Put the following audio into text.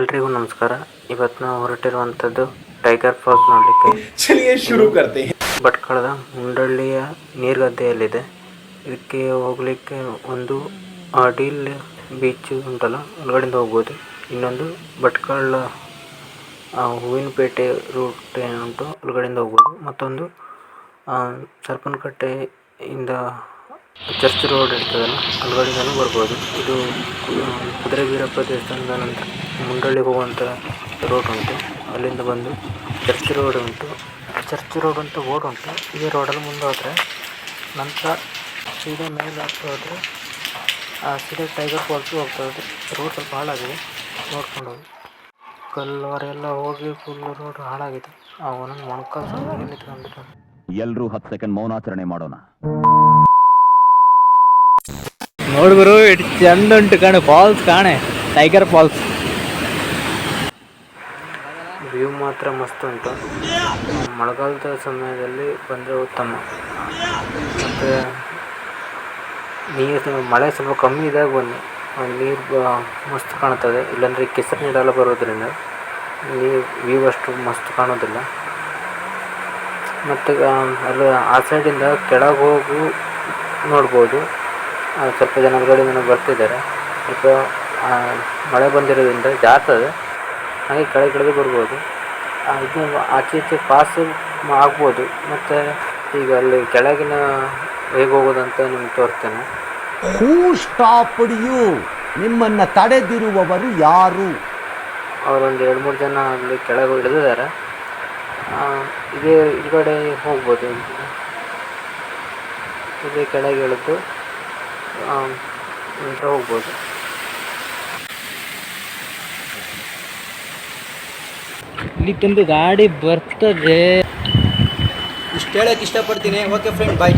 ಎಲ್ರಿಗೂ ನಮಸ್ಕಾರ. ಇವತ್ತು ನಾವು ಹೊರಟಿರುವಂಥದ್ದು ಟೈಗರ್ ಫಾಲ್ಸ್ ನೋಡಲಿಕ್ಕೆ. ಚಲಿಯೇ ಶುರು ಕರ್ತೆ. ಭಟ್ಕಳದ ಮುಂಡಳ್ಳಿಯ ನೀರ್ಗದ್ದೆಯಲ್ಲಿದೆ. ಇದಕ್ಕೆ ಹೋಗ್ಲಿಕ್ಕೆ ಒಂದು ಆಡಿಲ್ ಬೀಚ್ ಉಂಟಲ್ಲ ಒಳಗಡೆಯಿಂದ ಹೋಗ್ಬೋದು. ಇನ್ನೊಂದು ಭಟ್ಕಳ ಹೂವಿನಪೇಟೆ ರೂಟ್ ಏನುಂಟು ಒಳಗಡೆಯಿಂದ ಹೋಗ್ಬೋದು. ಮತ್ತೊಂದು ಸರ್ಪನಕಟ್ಟೆಯಿಂದ ಚರ್ಚ್ ರೋಡ್ ಇರ್ತದಲ್ಲ ಅಲ್ಗಡೆಯಿಂದಲೂ ಬರ್ಬೋದು. ಇದು ಕುದುರೆವೀರಪ್ಪ ದೇವಸ್ಥಾನದ ನಂತರ. ಮುಂಡಳ್ಳಿಗೆ ಹೋಗುವಂಥ ರೋಡ್ ಉಂಟು. ಅಲ್ಲಿಂದ ಬಂದು ಚರ್ಚ್ ರೋಡ್ ಉಂಟು. ಚರ್ಚ್ ರೋಡ್ ಅಂತ ಬೋರ್ಡ್ ಉಂಟು. ಈ ರೋಡಲ್ಲಿ ಮುಂದೆ ಹೋದರೆ ನಂತರ ಸೀದಾ ಮೇಲೆ ಹಾಕ್ತಾ ಹೋದರೆ ಆ ಸೀದಾ ಟೈಗರ್ ಫಾಲ್ಸ್ಗೆ ಹೋಗ್ತಾ ಇದೆ ರೋಡ್ ಸ್ವಲ್ಪ ಹಾಳಾಗಿದೆ. ನೋಡ್ಕೊಂಡು ಹೋಗಿ. ಕಲ್ಲವರೆಲ್ಲ ಹೋಗಿ ಫುಲ್ ರೋಡ್ ಹಾಳಾಗಿದೆ. ಆ ಒಂದೊಂದು ಮೊಣಕಾಲು ಸಹ ಎಲ್ಲರೂ ಎಲ್ರೂ ಹತ್ತು ಸೆಕೆಂಡ್ ಮೌನಾಚರಣೆ ಮಾಡೋಣ. ನೋಡ್ಬರು ಇಟ್ ಚಂದ ಉಂಟು ಕಣೆ ಫಾಲ್ಸ್ ಕಾಣೆ ಟೈಗರ್ ಫಾಲ್ಸ್ ವ್ಯೂ ಮಾತ್ರ ಮಸ್ತ್ ಉಂಟು. ಮಳೆಗಾಲದ ಸಮಯದಲ್ಲಿ ಬಂದರೆ ಉತ್ತಮ. ಮತ್ತು ನೀರು ಮಳೆ ಸ್ವಲ್ಪ ಕಮ್ಮಿ ಇದಾಗ ಬನ್ನಿ. ನೀರು ಮಸ್ತ್ ಕಾಣ್ತದೆ ಇಲ್ಲಾಂದರೆ ಕೆಸರು ನೀರೆಲ್ಲ ಬರೋದರಿಂದ ನೀರು ವ್ಯೂ ಅಷ್ಟು ಮಸ್ತ್ ಕಾಣೋದಿಲ್ಲ ಮತ್ತು ಅಲ್ಲಿ, ಆ ಸೈಡಿಂದ ಕೆಳಗೆ ಹೋಗು ನೋಡ್ಬೋದು. ಸ್ವಲ್ಪ ಜನ ಬರ್ತಿದ್ದಾರೆ. ಸ್ವಲ್ಪ ಮಳೆ ಬಂದಿರೋದ್ರಿಂದ ಜಾರ್ತದೆ ಹಾಗೆ ಕೆಳಗೆ ಕೆಳಗೆ ಬರ್ಬೋದು. ಇದು ಆಚೆ ಈಚೆ ಪಾಸ್ ಆಗ್ಬೋದು. ಮತ್ತು ಈಗ ಅಲ್ಲಿ ಕೆಳಗಿನ ಹೇಗೆ ಹೋಗೋದಂತ ನಿಮ್ಗೆ ತೋರಿಸ್ತೇನೆ ಹೂ ಸ್ಟಾಪ್ಡ್ ಯು ನಿಮ್ಮನ್ನ ತಡೆದಿರುವವರು ಯಾರು? ಅವರೊಂದು ಎರಡು ಮೂರು ಜನ ಅಲ್ಲಿ ಕೆಳಗೆ ಇಳಿದಿದ್ದಾರೆ. ಆ, ಇದೇ ಈ ಕಡೆ ಹೋಗ್ಬೋದು ಇದೇ ಕೆಳಗೆ ಇಳಿದು ಹೋಗ್ಬೋದು. ಇಲ್ಲಿ ತಂದು ಗಾಡಿ ಬರ್ತದೆ. ಇಷ್ಟು ಹೇಳಕ್ಕೆ ಇಷ್ಟಪಡ್ತೀನಿ. Okay friend bye